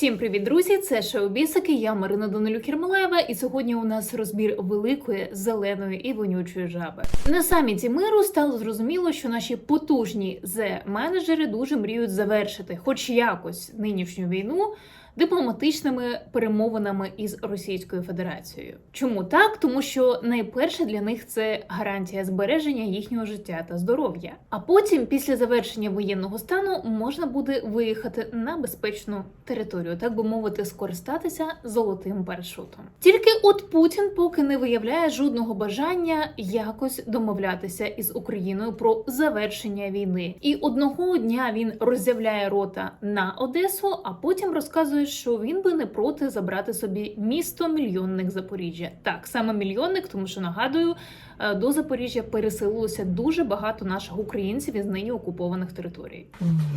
Всім привіт, друзі! Це Шоубісики, Я Марина Данилюк Єрмолаєва, і сьогодні у нас розбір великої зеленої і вонючої жаби. На саміті миру стало зрозуміло, що наші потужні зе-менеджери дуже мріють завершити, хоч якось, нинішню війну. Дипломатичними перемовинами із Російською Федерацією. Чому так? Тому що найперше для них це гарантія збереження їхнього життя та здоров'я. А потім, після завершення воєнного стану, можна буде виїхати на безпечну територію, так би мовити, скористатися золотим парашутом. Тільки от Путін поки не виявляє жодного бажання якось домовлятися із Україною про завершення війни. І одного дня він роззявляє рота на Одесу, а потім розказує, що він би не проти забрати собі місто мільйонник Запоріжжя. Так, саме мільйонник, тому що нагадую, е, до Запоріжжя переселилося дуже багато наших українців із нині окупованих територій.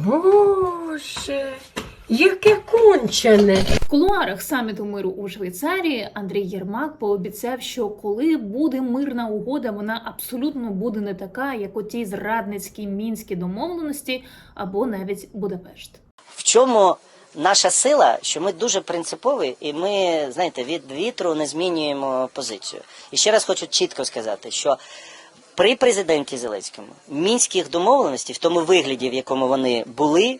Боже, яке кончене. В кулуарах саміту миру у Швейцарії Андрій Єрмак пообіцяв, що коли буде мирна угода, вона абсолютно буде не така, як оті зрадницькі мінські домовленості або навіть Будапешт. В чому наша сила, що ми дуже принципові, і ми, знаєте, від вітру не змінюємо позицію. І ще раз хочу чітко сказати, що при президенті Зеленському мінських домовленостей, в тому вигляді, в якому вони були,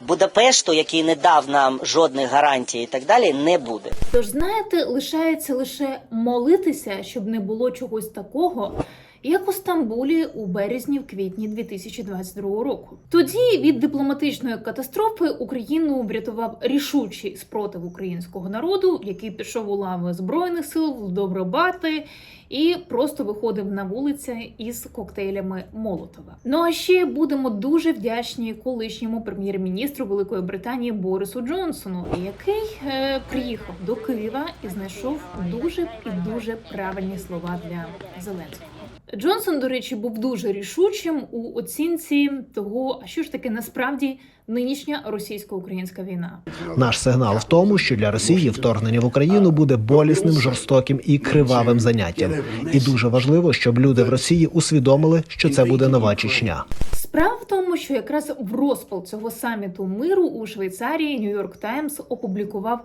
Будапешту, який не дав нам жодних гарантій і так далі, не буде. Тож, знаєте, лишається лише молитися, щоб не було чогось такого. Як у Стамбулі у березні в квітні 2022 року, тоді від дипломатичної катастрофи Україну врятував рішучий спротив українського народу, який пішов у лави збройних сил в Добробати і просто виходив на вулиці із коктейлями Молотова. Ну а ще будемо дуже вдячні колишньому прем'єр-міністру Великої Британії Борису Джонсону, який е, приїхав до Києва і знайшов дуже і дуже правильні слова для Зеленського. Джонсон, до речі, був дуже рішучим у оцінці того, що ж таке насправді нинішня російсько-українська війна. Наш сигнал в тому, що для Росії вторгнення в Україну буде болісним, жорстоким і кривавим заняттям. І дуже важливо, щоб люди в Росії усвідомили, що це буде нова Чечня. Справа в тому, що якраз в розпал цього саміту миру у Швейцарії Нью-Йорк Таймс опублікував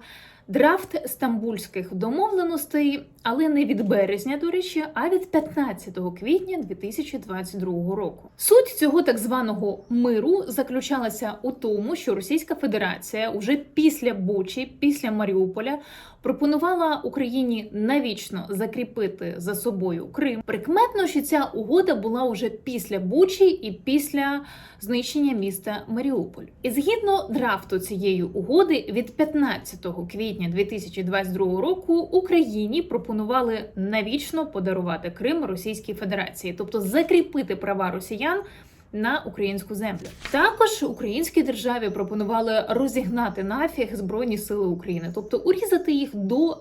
драфт стамбульських домовленостей, але не від березня, до речі, а від 15 квітня 2022 року. Суть цього так званого миру заключалася у тому, що Російська Федерація уже після Бучі, після Маріуполя. Пропонувала Україні навічно закріпити за собою Крим. Прикметно, що ця угода була уже після Бучі і після знищення міста Маріуполь. І згідно драфту цієї угоди, від 15 квітня 2022 року Україні пропонували навічно подарувати Крим Російській Федерації, тобто закріпити права росіян. На українську землю також українській державі пропонували розігнати нафіг збройні сили України, тобто урізати їх до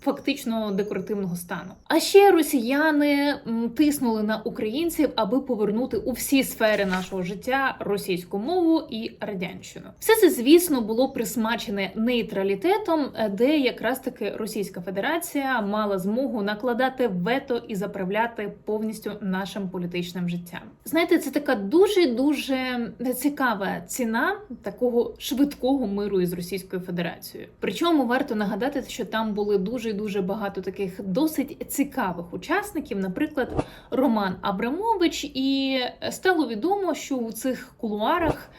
фактично декоративного стану. А ще росіяни тиснули на українців, аби повернути у всі сфери нашого життя російську мову і радянщину. Все це, звісно, було присмачене нейтралітетом, е, де якраз таки Російська Федерація мала змогу накладати вето і заправляти повністю нашим політичним життям. Знаєте, це така дуже дуже цікава ціна такого швидкого миру із Російською Федерацією. Причому варто нагадати, що там були дуже-дуже багато таких досить цікавих учасників, наприклад, Роман Абрамович, і стало відомо, що у цих кулуарах.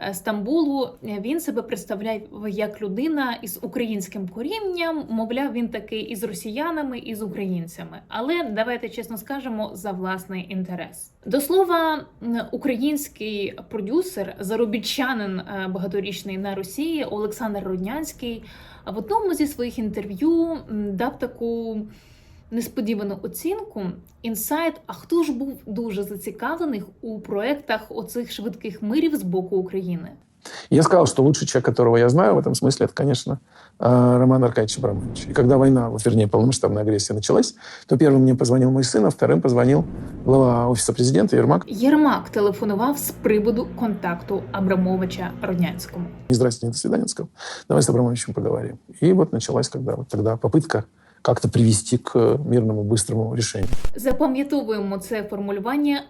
Е, Стамбулу він себе представляв як людина із українським корінням. Мовляв, він такий із росіянами, і з українцями. Але давайте чесно скажемо за власний інтерес. До слова, український продюсер, заробітчанин е, багаторічний на Росії Олександр Роднянський в одному зі своїх інтерв'ю дав таку несподівану оцінку. Інсайт, а хто ж був дуже зацікавлений у проектах оцих швидких мирів з боку України? Я сказал, что лучший человек, которого я знаю в этом смысле, это, конечно, э, Роман Аркадьевич Абрамович. И когда война, вот, вернее, полномасштабная агрессия началась, то первым мне позвонил мой сын, а вторым позвонил глава офиса президента Ермак. Єрмак телефонував з приводу контакту Абрамовича Роднянському. Не здрасте, не до свидания, он сказал. Давай с Абрамовичем поговорим. И вот началась когда вот тогда попытка как-то привести к мирному, быстрому решению. Запам'ятовуємо це формулювання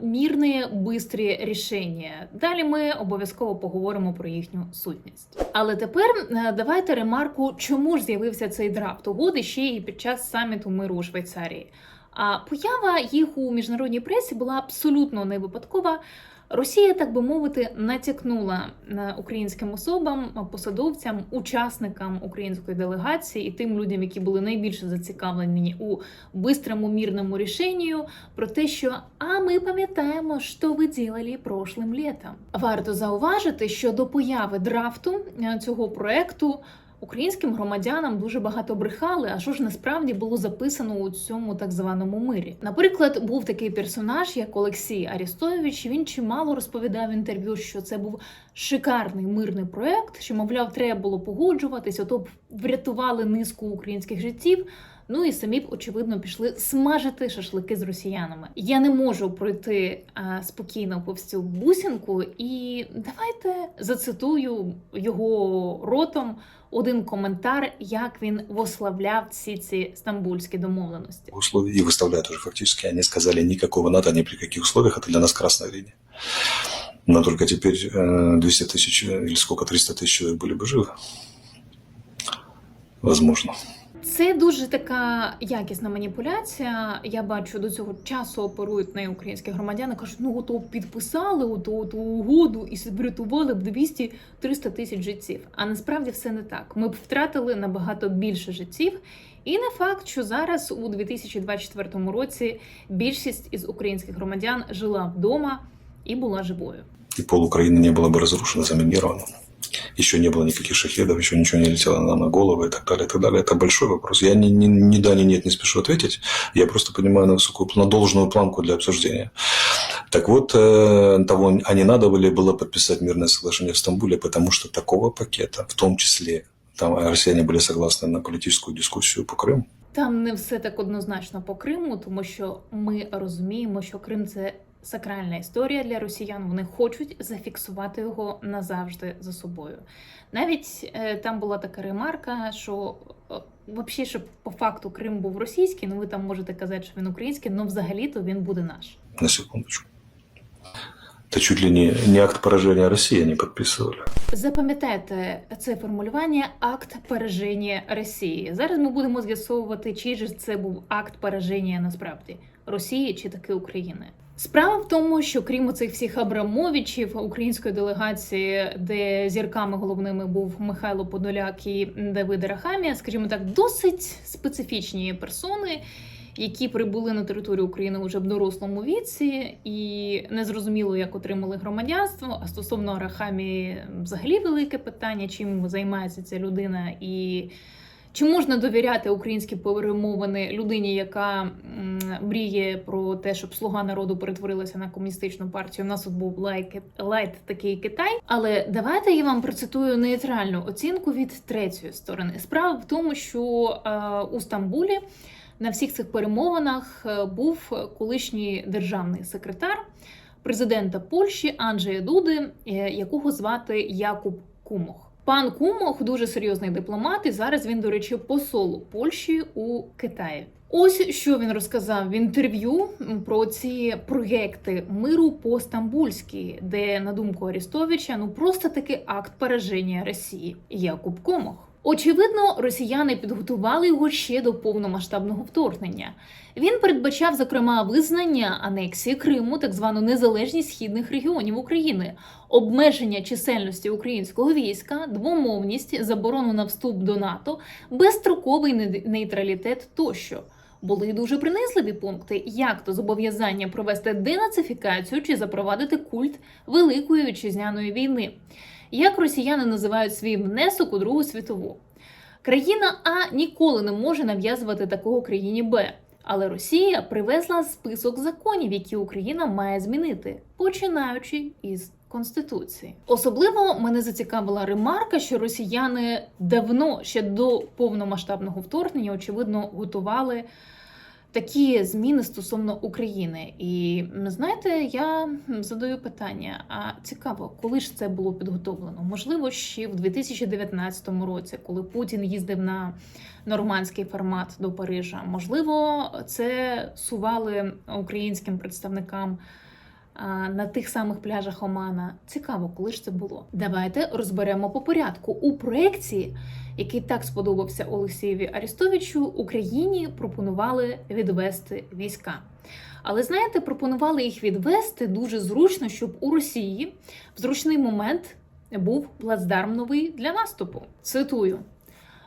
мірне, бистрі рішення. Далі ми обов'язково поговоримо про їхню сутність. Але тепер давайте ремарку, чому ж з'явився цей драфт угоди ще і під час саміту миру у Швейцарії. А поява їх у міжнародній пресі була абсолютно не випадкова. Росія, так би мовити, натякнула українським особам, посадовцям, учасникам української делегації і тим людям, які були найбільше зацікавлені у бистрому мірному рішенню, про те, що а ми пам'ятаємо, що ви ділили прошлим літом. Варто зауважити, що до появи драфту е, цього проекту. Українським громадянам дуже багато брехали, а що ж насправді було записано у цьому так званому мирі. Наприклад, був такий персонаж, як Олексій Арістович. Він чимало розповідав інтерв'ю, що це був шикарний мирний проект, що, мовляв, треба було погоджуватись, ото б врятували низку українських життів. Ну і самі б очевидно пішли смажити шашлики з росіянами. Я не можу пройти а, спокійно повз цю бусинку, і давайте зацитую його ротом один коментар, як він вославляв всі ці стамбульські домовленості. условий и выставляют уже фактически. Они сказали никакого НАТО ни при каких условиях, это для нас красная линия. Но только теперь э, 200 тысяч э, или сколько, 300 тысяч человек были бы живы. Возможно. Це дуже така якісна маніпуляція. Я бачу, до цього часу оперують нею українські громадяни. кажуть, ну ото підписали ото, ту угоду і врятували б 200-300 тисяч життів. А насправді все не так. Ми б втратили набагато більше життів. І не факт, що зараз у 2024 році більшість із українських громадян жила вдома і була живою. И пол Украины не было бы разрушено, заминировано. Еще не было никаких шахедов, еще ничего не летело нам на голову и так далее, и так далее. Это большой вопрос. Я ни, ни, ни да, ни нет не спешу ответить. Я просто понимаю на высокую, на должную планку для обсуждения. Так вот, э, того а не надо было, было подписать мирное соглашение в Стамбуле, потому что такого пакета, в том числе, там россияне были согласны на политическую дискуссию по Крыму, Там не все так однозначно по Криму, тому що ми розуміємо, що Крим це сакральна історія для росіян. Вони хочуть зафіксувати його назавжди за собою. Навіть е, там була така ремарка, що е, взагалі, щоб по факту Крим був російський, ну ви там можете казати, що він український, але взагалі-то він буде наш. на секундочку. Это чуть ли не, не акт поражения России они подписывали. Запам'ятайте це формулювання акт пораження Росії. Зараз ми будемо з'ясовувати, чи ж це був акт пораження насправді Росії чи таки України. Справа в тому, що крім цих всіх Абрамовичів української делегації, де зірками головними був Михайло Подоляк і Давид Рахамія, скажімо так, досить специфічні персони, які прибули на територію України уже в дорослому віці, і незрозуміло, як отримали громадянство. А стосовно Арахамії, взагалі велике питання, чим займається ця людина, і чи можна довіряти українські перемовини людині, яка мріє про те, щоб слуга народу перетворилася на комуністичну партію? У нас тут був лайк лайт такий Китай. Але давайте я вам процитую нейтральну оцінку від третьої сторони. Справа в тому, що е, у Стамбулі на всіх цих перемовинах е, був колишній державний секретар президента Польщі Анджея Дуди, е, якого звати Якуб Кумох. Пан Кумох дуже серйозний дипломат, і зараз він, до речі, посол Польщі у Китаї. Ось що він розказав в інтерв'ю про ці проєкти миру по стамбульськи, де, на думку Арістовича, ну просто таки акт пораження Росії. Якуб Комох. Очевидно, росіяни підготували його ще до повномасштабного вторгнення. Він передбачав, зокрема, визнання анексії Криму, так звану незалежність східних регіонів України, обмеження чисельності українського війська, двомовність, заборону на вступ до НАТО, безстроковий нейтралітет тощо. Були дуже принизливі пункти, як то зобов'язання провести денацифікацію чи запровадити культ Великої вітчизняної війни, як росіяни називають свій внесок у Другу світову. Країна А ніколи не може нав'язувати такого країні Б. Але Росія привезла список законів, які Україна має змінити, починаючи із Конституції. Особливо мене зацікавила ремарка, що росіяни давно ще до повномасштабного вторгнення, очевидно, готували такі зміни стосовно України. І знаєте, я задаю питання: а цікаво, коли ж це було підготовлено? Можливо, ще в 2019 році, коли Путін їздив на нормандський формат до Парижа. Можливо, це сували українським представникам. На тих самих пляжах Омана цікаво, коли ж це було. Давайте розберемо по порядку. У проєкті, який так сподобався Олексієві Арістовичу, Україні пропонували відвести війська. Але знаєте, пропонували їх відвести дуже зручно, щоб у Росії в зручний момент був плацдарм новий для наступу. Цитую.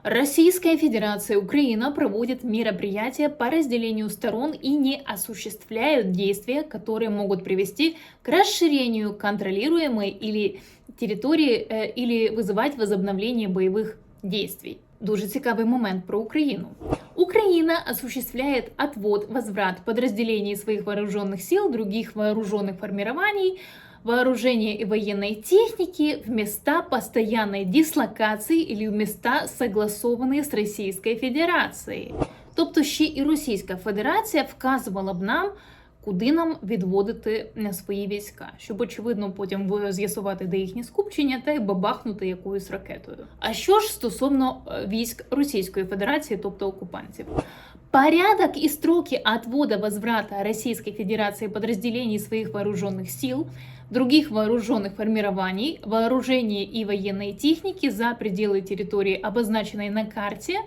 Российская Федерация и Украина проводят мероприятия по разделению сторон и не осуществляют действия, которые могут привести к расширению контролируемой или территории э, или вызывать возобновление боевых действий. Дуже цікавий момент про Україну. Украина осуществляет отвод, возврат подразделений своих вооруженных сил, других вооруженных формирований, вооружения и военной техники в места постоянной дислокации или в места, согласованные з Російською Федерацією. Тобто ще і Російська Федерація вказувала б нам, куди нам відводити е, свої війська, щоб очевидно потім з'ясувати, де їхні скупчення, та й бабахнути якоюсь ракетою. А що ж стосовно е, військ Російської Федерації, тобто окупантів? Порядок и строки отвода возврата Российской Федерации подразделений своих вооруженных сил, других вооруженных формирований, вооружения и военной техники за пределы территории, обозначенной на карте,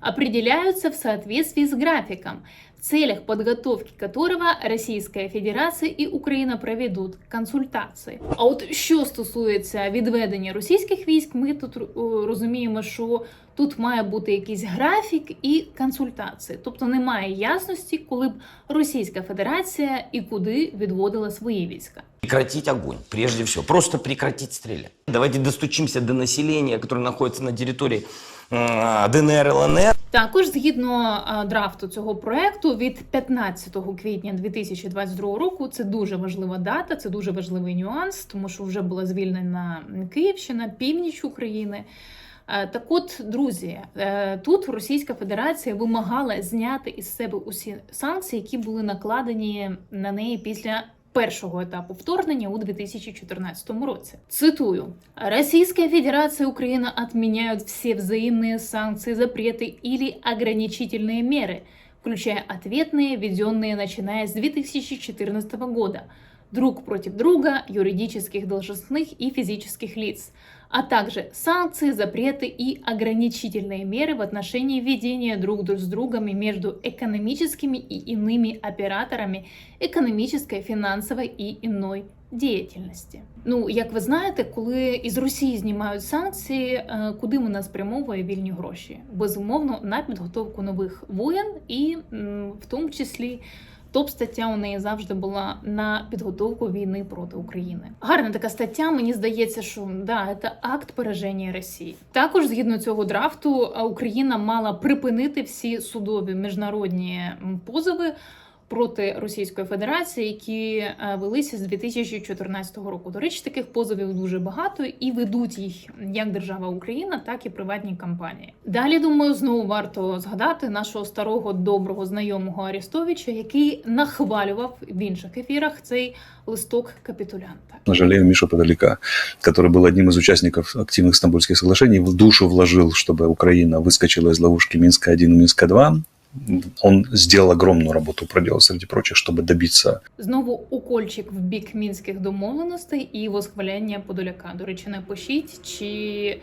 определяются в соответствии с графиком, целях подготовки которого Російська Федерація і Україна проведуть консультації. А от що стосується відведення російських військ, ми тут е, розуміємо, що тут має бути якийсь графік і консультації, тобто немає ясності, коли б Російська Федерація і куди відводила свої війська. Прекратить огонь, прежде всего. Просто прекратить стрелять. Давайте достучимся до населения, которое находится на территории ДНР, ЛНР. Також згідно драфту цього проекту від 15 квітня 2022 року це дуже важлива дата, це дуже важливий нюанс, тому що вже була звільнена Київщина, північ України. Е, Так от, друзі, е, тут Російська Федерація вимагала зняти із себе усі санкції, які були накладені на неї після першого етапу вторгнення у 2014 році. Цитую: Российская Федерация и Украина отменяют все взаимные санкции, запреты или ограничительные меры, включая ответные, введенные начиная с 2014 года, друг против друга, юридических, должностных и физических лиц, а также санкции, запреты и ограничительные меры в отношении ведения друг с другом и между экономическими и иными операторами економічної, фінансової і іної діяльності. Ну, як ви знаєте, коли із Росії знімають санкції, е, куди вона спрямовує вільні гроші? Безумовно, на підготовку нових воєн, і м, в тому числі. Топ стаття у неї завжди була на підготовку війни проти України. Гарна така стаття. Мені здається, що да, це акт пораження Росії. Також згідно цього драфту Україна мала припинити всі судові міжнародні позови проти Російської Федерації, які е, велися з 2014 року. До речі, таких позовів дуже багато і ведуть їх як держава Україна, так і приватні компанії. Далі думаю, знову варто згадати нашого старого доброго знайомого Арістовича, який нахвалював в інших ефірах цей листок капітулянта. Жалею Мишу Подалека, который был одним из участников активных Стамбульских соглашений, в душу вложил, чтобы Украина выскочила из ловушки Минска-1 и Минска-2. Он сделал огромную работу, проделал среди прочих, чтобы добиться Знову укольчик в бік мінських домовленостей і восхваляння Подоляка. До речі, напишіть, чи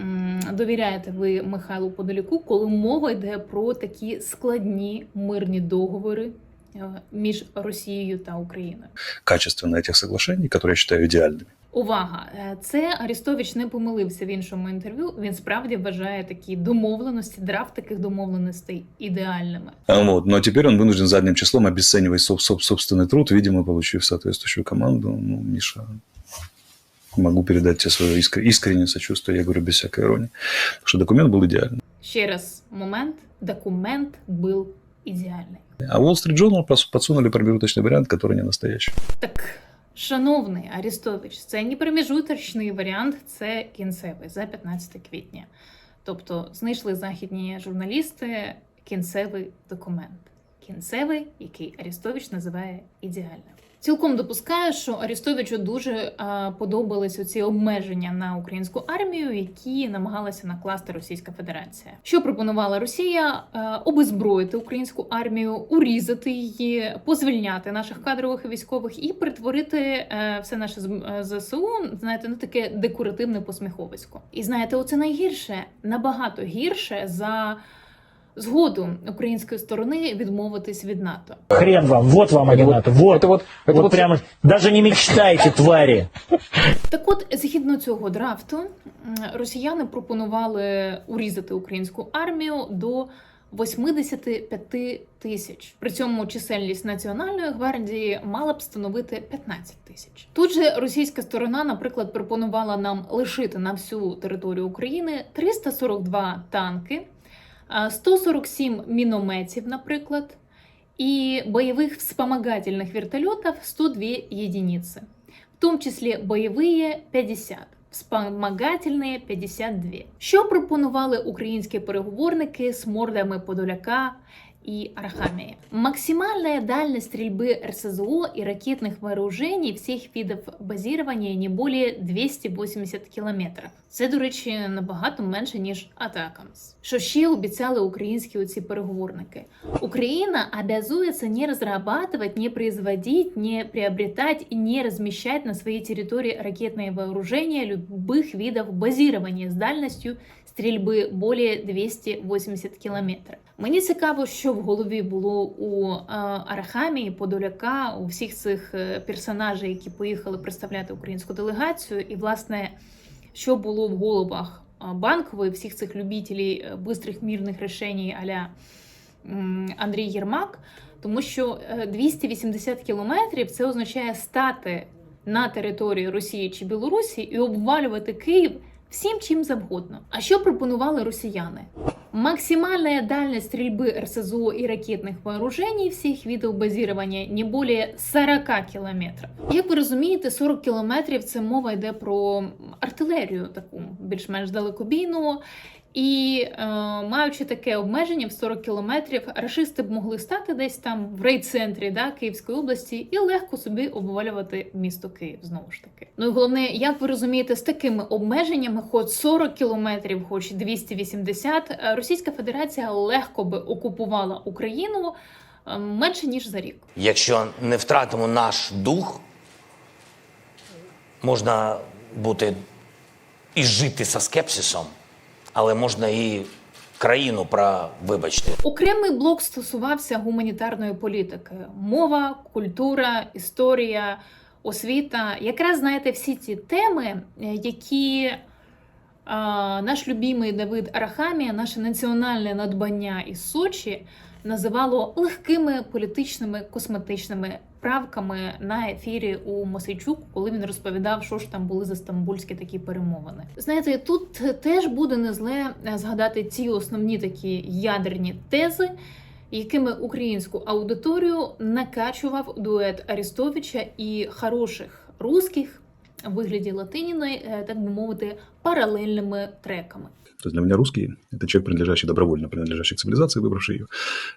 м, довіряєте ви Михайлу Подоляку, коли мова йде про такі складні мирні договори е, між Росією та Україною. качественно этих соглашений, которые я считаю идеальными. Увага! Е, Це Арістович не помилився в іншому інтерв'ю. Він справді вважає такі домовленості, драфт таких домовленостей ідеальними. А Вот. Но теперь он вынужден задним числом обесценивать соб- соб- собственный труд, видимо, получив соответствующую команду. Ну, Миша, могу передать тебе свое искр- искреннее сочувствие, я говорю без всякой иронии. Потому что документ был идеальный. Ще раз момент. Документ був ідеальний. А Wall Street Journal пос- подсунули промежуточный вариант, который не настоящий. Так, шановний Арістович, це не проміжуточний варіант, це кінцевий за 15 квітня. Тобто знайшли західні журналісти кінцевий документ. кінцевий, який Арістович називає ідеальним. Цілком допускаю, що Арістовичу дуже подобались оці обмеження на українську армію, які намагалася накласти Російська Федерація. Що пропонувала Росія? Обезброїти українську армію, урізати її, позвільняти наших кадрових і військових і перетворити е, все наше е, ЗСУ, знаєте, на таке декоративне посміховисько. І знаєте, оце найгірше, набагато гірше за згоду української сторони відмовитись від НАТО. Хрен вам, вот вам Это и вот- НАТО, вот, это вот- это вот вот- прямо, даже не мечтайте, твари. Так от, згідно цього драфту, м, росіяни пропонували урізати українську армію до 85 тисяч. При цьому чисельність національної гвардії мала б становити 15 тисяч. Тут же російська сторона, наприклад, пропонувала нам лишити на всю територію України 342 танки, а, 147 мінометів, наприклад, і бойових вспомогательных вертольотів 102 единицы в тому числі бойові 50, вспомагательні 52. Що пропонували українські переговорники з мордами Подоляка и Архамии? Максимальная дальность стрельбы РСЗО и ракетных вооружений всех видов базирования не более 280 кілометрів. Це, до речі, набагато менше, ніж Атакамс. Що ще обіцяли українські оці переговорники? Украина обязуется не разрабатывать, не производить, не приобретать и не размещать на своей территории ракетные вооружения любых видов базирования с дальностью стрільби более 280 кілометрів. Мені цікаво, що в голові було у е, Арахамії, Подоляка, у всіх цих е, персонажей, які поїхали представляти українську делегацію, і власне, що було в головах е, банкової, всіх цих любителів бистрих мірних рішень аля Андрій Єрмак, тому що е, 280 кілометрів це означає стати на території Росії чи Білорусі і обвалювати Київ всім чим завгодно. А що пропонували росіяни? Максимальная дальность стрельбы РСЗО и ракетных вооружений всіх видов базирования не более 40 кілометрів. Як ви розумієте, 40 кілометрів це мова йде про артилерію, таку більш-менш далекобійну. І е, маючи таке обмеження в 40 кілометрів, рашисти б могли стати десь там в рейд-центрі да, Київської області і легко собі обвалювати місто Київ знову ж таки. Ну і головне, як ви розумієте, з такими обмеженнями, хоч 40 кілометрів, хоч 280, е, Російська Федерація легко би окупувала Україну е, менше ніж за рік. Якщо не втратимо наш дух, можна бути і жити со скепсисом, але можна і країну про, вибачте, Окремий блок стосувався гуманітарної політики: мова, культура, історія, освіта. Якраз знаєте всі ці теми, е, які е, наш любимий Давид Арахамія, наше національне надбання із Сочі, називало легкими політичними косметичними правками на ефірі у Мосейчук, коли він розповідав, що ж там були за стамбульські такі перемовини. Знаєте, тут теж буде не зле згадати ці основні такі ядерні тези, якими українську аудиторію накачував дует Арістовича і хороших русських вигляді Латиніної, е, так би мовити, паралельними треками. То есть для меня русский – это человек, принадлежащий добровольно, принадлежащий к цивилизации, выбравший ее,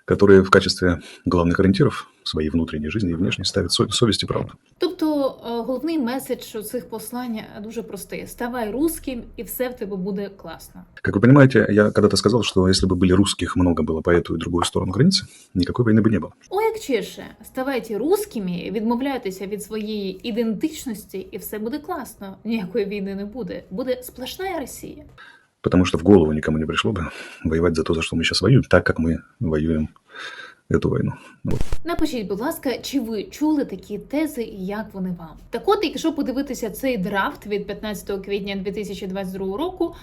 который в качестве главных ориентиров своей внутренней жизни и внешней ставит со- совесть и правду. Тобто е, головний меседж у цих послань дуже простий: ставай русським, і все в тебе буде класно. Как вы понимаете, я когда-то сказал, что если бы были русских много было по эту и другую сторону границы, никакой войны бы не было. О, як чеше, ставайте русскими, відмовляйтеся від своєї ідентичності, і все буде класно. Ніякої війни не буде. Буде сплошна Росія. Потому что в голову никому не пришло бы воевать за то, за что мы сейчас воюем, так как мы воюем эту войну. Ну, вот. Напишіть, будь ласка, чи ви чули такі тези і як вони вам? Так от, якщо подивитися цей драфт від 15 квітня 2022 року,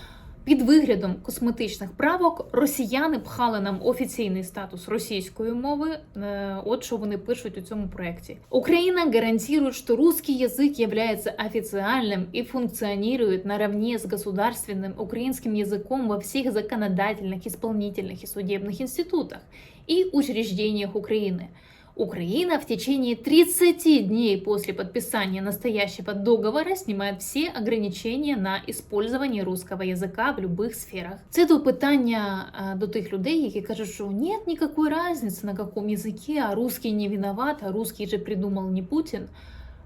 під виглядом косметичних правок росіяни пхали нам офіційний статус російської мови. Е, От що вони пишуть у цьому проекті. Україна гарантирует, что русский язык является официальным и функционирует наравне с государственным украинским языком во всех законодательных, исполнительных и судебных институтах и учреждениях Украины. Украина в течение 30 дней после подписания настоящего договора снимает все ограничения на использование русского языка в любых сферах. Це до питання е, до тих людей, які кажуть, що нет никакой разницы на каком языке, а русский не виноват, а русский же придумал не Путін.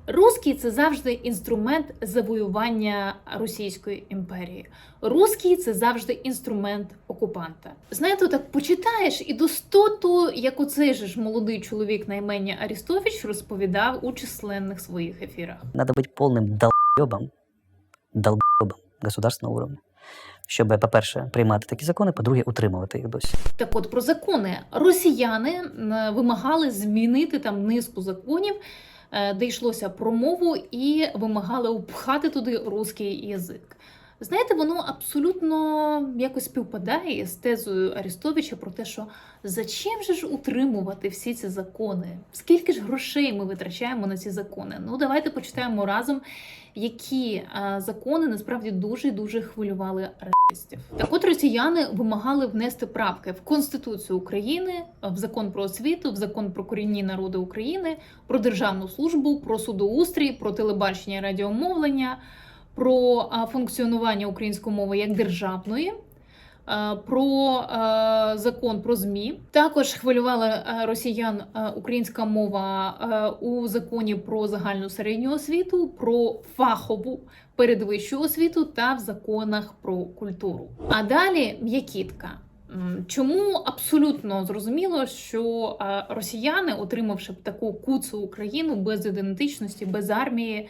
Русський це завжди інструмент завоювання Російської імперії. Русський це завжди інструмент окупанта. Знаєте, так почитаєш і до стоту, як оцей же ж молодий чоловік на імені Арістович розповідав у численних своїх ефірах. Надо быть полным долбоебом, долбоебом государственного уровня, щоб, по-перше, приймати такі закони, по-друге, утримувати їх досі. Так от про закони росіяни вимагали змінити там низку законів, е, де йшлося про мову, і вимагали впхати туди русський язик. Знаєте, воно абсолютно якось співпадає з тезою Арістовича про те, що зачем же ж утримувати всі ці закони? Скільки ж грошей ми витрачаємо на ці закони? Ну, давайте почитаємо разом, які закони насправді дуже дуже хвилювали расистів. Так от росіяни вимагали внести правки в Конституцію України, в закон про освіту, в закон про корінні народи України, про державну службу, про судоустрій, про телебачення і радіомовлення, про функціонування української мови як державної. е, Про е, закон про змі також хвилювала е, росіян українська мова у законі про загальну середню освіту, про фахову передвищу освіту та в законах про культуру. А далі м'якітка. Чому абсолютно зрозуміло, що росіяни, отримавши б таку куцу Україну без ідентичності, без армії,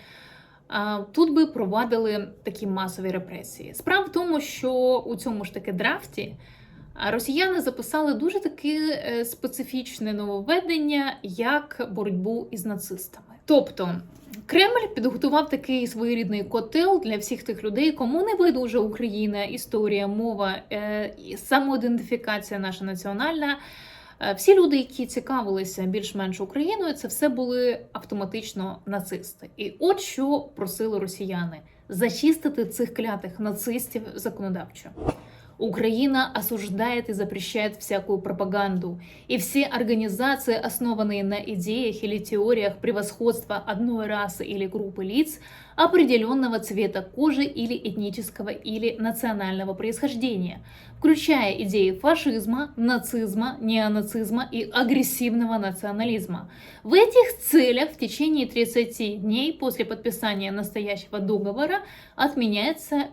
тут би провадили такі масові репресії. Справа в тому, що у цьому ж таки драфті росіяни записали дуже таке специфічне нововведення, як боротьбу із нацистами. Тобто Кремль підготував такий своєрідний котел для всіх тих людей, кому не байдужа Україна, історія, мова, е, самоідентифікація наша національна. Е, Всі люди, які цікавилися більш-менш Україною, це все були автоматично нацисти. І от що просили росіяни: зачистити цих клятих нацистів законодавчо. Украина осуждает и запрещает всякую пропаганду, и все организации, основанные на идеях или теориях превосходства одной расы или группы лиц, определенного цвета кожи или этнического или национального происхождения, включая идеи фашизма, нацизма, неонацизма и агрессивного национализма. В этих целях в течение 30 дней после подписания настоящего договора отменяются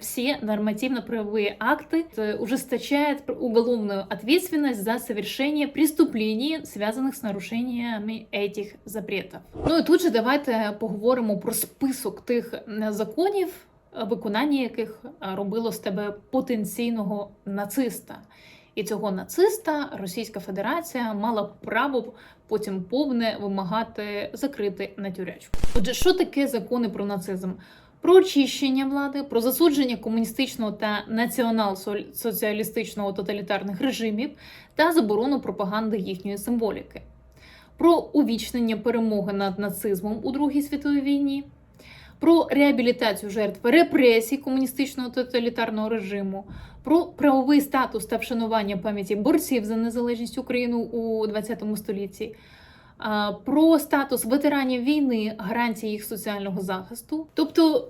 все нормативно-правовые акты, э, ужесточает уголовную ответственность за совершение преступлений, связанных с нарушениями этих запретов. Ну і тут же давайте поговоримо про список тих е, законів, виконання яких е, робило з тебе потенційного нациста. І цього нациста Російська Федерація мала право потім повне вимагати закрити на тюрячку. Отже, що таке закони про нацизм? Про очищення влади, про засудження комуністичного та націонал-соціалістичного тоталітарних режимів та заборону пропаганди їхньої символіки, про увічнення перемоги над нацизмом у Другій світовій війні, про реабілітацію жертв репресій комуністичного тоталітарного режиму, про правовий статус та вшанування пам'яті борців за незалежність України у ХХ столітті, про статус ветеранів війни, гарантії їх соціального захисту. Тобто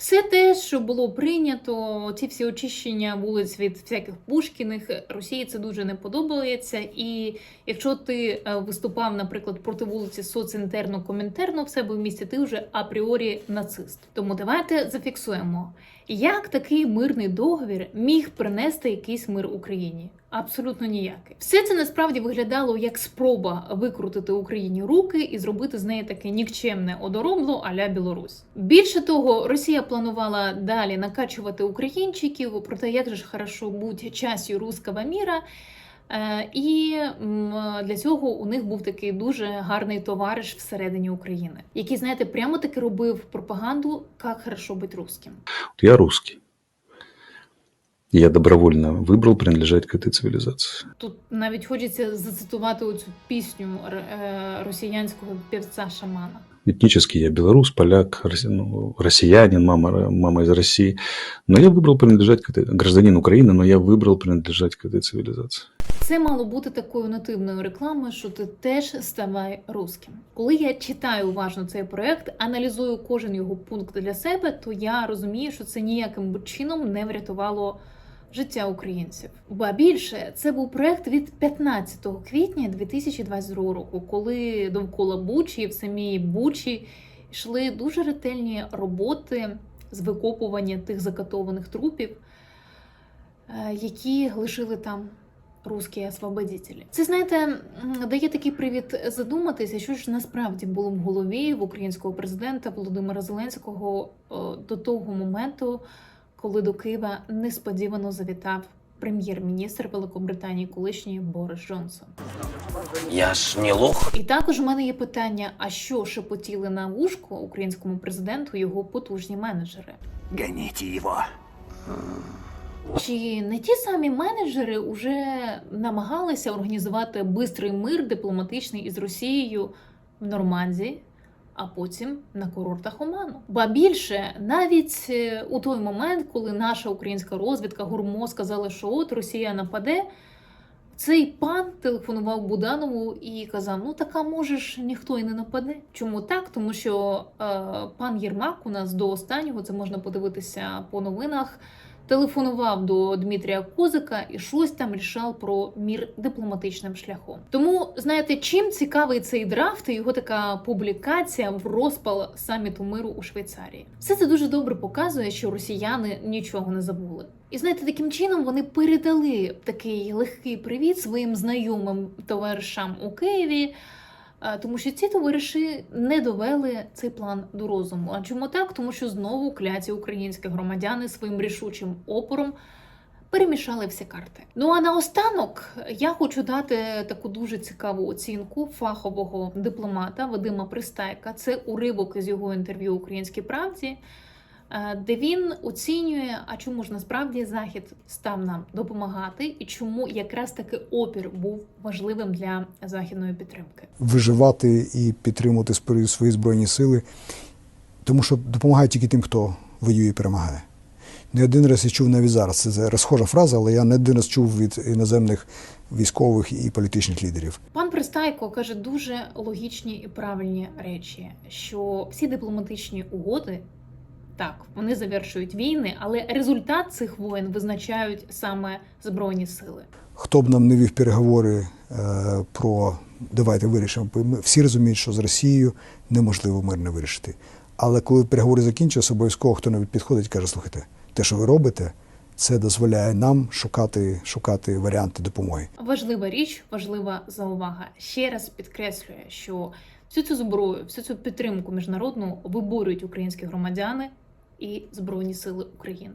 все те, що було прийнято, ці всі очищення вулиць від всяких Пушкіних, Росії це дуже не подобається. І якщо ти е, виступав, наприклад, проти вулиці соцінтерно-комінтерно в себе в місті, ти вже апріорі нацист. Тому давайте зафіксуємо, як такий мирний договір міг принести якийсь мир Україні. Абсолютно ніякий. Все це насправді виглядало як спроба викрутити Україні руки і зробити з неї таке нікчемне одоробло а-ля Білорусь. Більше того, Росія планувала далі накачувати українчиків про те, як же ж хорошо будь частю руского міра. Е, І м, для цього у них був такий дуже гарний товариш всередині України, який, знаєте, прямо таки робив пропаганду, як хорошо бути русським. Я русский. Я добровольно выбрал принадлежать к этой цивилизации. Тут навіть хочеться зацитувати оцю пісню р- е, росіянського певця шамана. Этнически я белорус, поляк, рос- ну, россиянин, мама, мама из России. Но я выбрал принадлежать к этой... Гражданин Украины, но я выбрал принадлежать к этой цивилизации. це мало бути такою нативною рекламою, що ти теж ставай русським. Коли я читаю уважно цей проект, аналізую кожен його пункт для себе, то я розумію, що це ніяким чином не врятувало життя українців. Ба більше це був проект від 15 квітня 2022 року, коли довкола Бучі в самій Бучі йшли дуже ретельні роботи з викопування тих закатованих трупів, е, які лишили там русські освободителі. Це знаєте, дає такий привід задуматися, що ж насправді було в голові в українського президента Володимира Зеленського е, до того моменту, коли до Києва несподівано завітав прем'єр-міністр Великобританії, колишній Борис Джонсон. Я ж не лох. І також у мене є питання: а що шепотіли на вушко українському президенту його потужні менеджери? Гоните его. Чи не ті самі менеджери вже намагалися організувати бистрий мир дипломатичний із Росією в Нормандії, а потім на курортах Оману? Ба більше, навіть е, у той момент, коли наша українська розвідка гурмо сказала, що от Росія нападе. Цей пан телефонував Буданову і казав: Ну така можеш ніхто і не нападе. Чому так? Тому що е, пан Єрмак у нас до останнього це можна подивитися по новинах. Телефонував до Дмитрія Козика і щось там рішав про мір дипломатичним шляхом. Тому знаєте, чим цікавий цей драфт і його така публікація в розпал саміту миру у Швейцарії? Все це дуже добре показує, що росіяни нічого не забули. І знаєте, таким чином вони передали такий легкий привіт своїм знайомим товаришам у Києві. Тому що ці товариші не довели цей план до розуму. А чому так? Тому що знову кляті українські громадяни своїм рішучим опором перемішали всі карти. Ну а наостанок я хочу дати таку дуже цікаву оцінку фахового дипломата Вадима Пристайка. Це уривок із його інтерв'ю Українській правді. Е, Де він оцінює, а чому ж насправді захід став нам допомагати, і чому якраз таки опір був важливим для західної підтримки. виживати і підтримувати свої збройні сили, тому що допомагають тільки тим, хто воює і перемагає. Не один раз я чув навіть зараз. Це розхожа фраза, але я не один раз чув від іноземних військових і політичних лідерів. Пан Пристайко каже дуже логічні і правильні речі, що всі дипломатичні угоди. Так, вони завершують війни, але результат цих воєн визначають саме збройні сили. Хто б нам не вів переговори е, про давайте вирішимо, ми всі розуміють, що з Росією неможливо мирно вирішити. Але коли переговори закінчуються, обов'язково хто навіть підходить каже, слухайте, те, що ви робите, це дозволяє нам шукати, шукати варіанти допомоги. Важлива річ, важлива заувага. Ще раз підкреслює, що всю цю зброю, всю цю підтримку міжнародну виборюють українські громадяни і збройні сили України.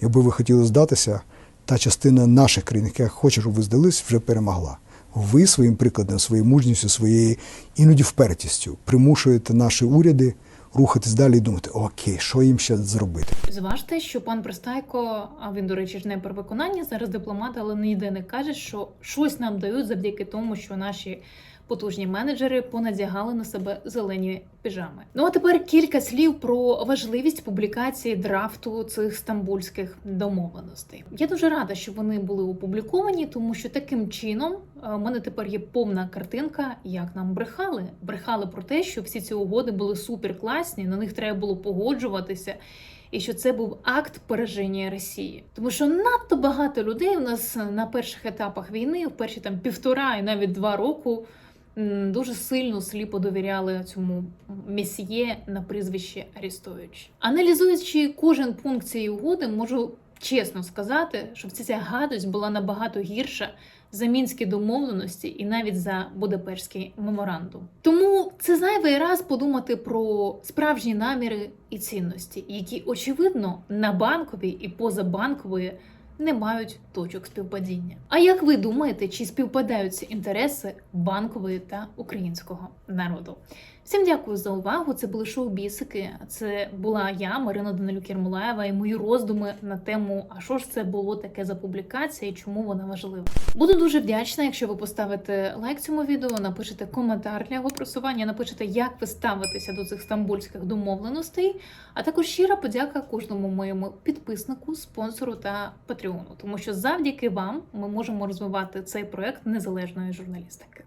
Якби ви хотіли здатися, та частина наших країн, яка хоче, щоб ви здались, вже перемогла. Ви своїм прикладом, своєю мужністю, своєю іноді впертістю примушуєте наші уряди рухатись далі і думати, окей, що їм ще зробити. Зважте, що пан Пристайко, а він, до речі, ж не про виконання зараз дипломат, але ніде не каже, що щось нам дають завдяки тому, що наші потужні менеджери понадягали на себе зелені піжами. Ну а тепер кілька слів про важливість публікації драфту цих стамбульських домовленостей. Я дуже рада, що вони були опубліковані, тому що таким чином е, у мене тепер є повна картинка, як нам брехали. Брехали про те, що всі ці угоди були суперкласні, на них треба було погоджуватися. І що це був акт пораження Росії, тому що надто багато людей у нас на перших етапах війни, в перші там півтора і навіть два року, дуже сильно сліпо довіряли цьому месьє на прізвище Арістович. Аналізуючи кожен пункт цієї угоди, можу чесно сказати, що вся ця гадость була набагато гірша за мінські домовленості і навіть за Будапештський меморандум. Тому це зайвий раз подумати про справжні наміри і цінності, які очевидно на банковій і позабанкової не мають точок співпадіння. А як ви думаєте, чи співпадаються інтереси банкової та українського народу? Всім дякую за увагу. Це були шоу Бісики. Це була я, Марина Данилюк Єрмолаєва, і мої роздуми на тему, а що ж це було таке за публікація і чому вона важлива. Буду дуже вдячна, якщо ви поставите лайк цьому відео, напишете коментар для його просування, напишете, як ви ставитеся до цих стамбульських домовленостей. А також щира подяка кожному моєму підписнику, спонсору та патреону, тому що завдяки вам ми можемо розвивати цей проект незалежної журналістики.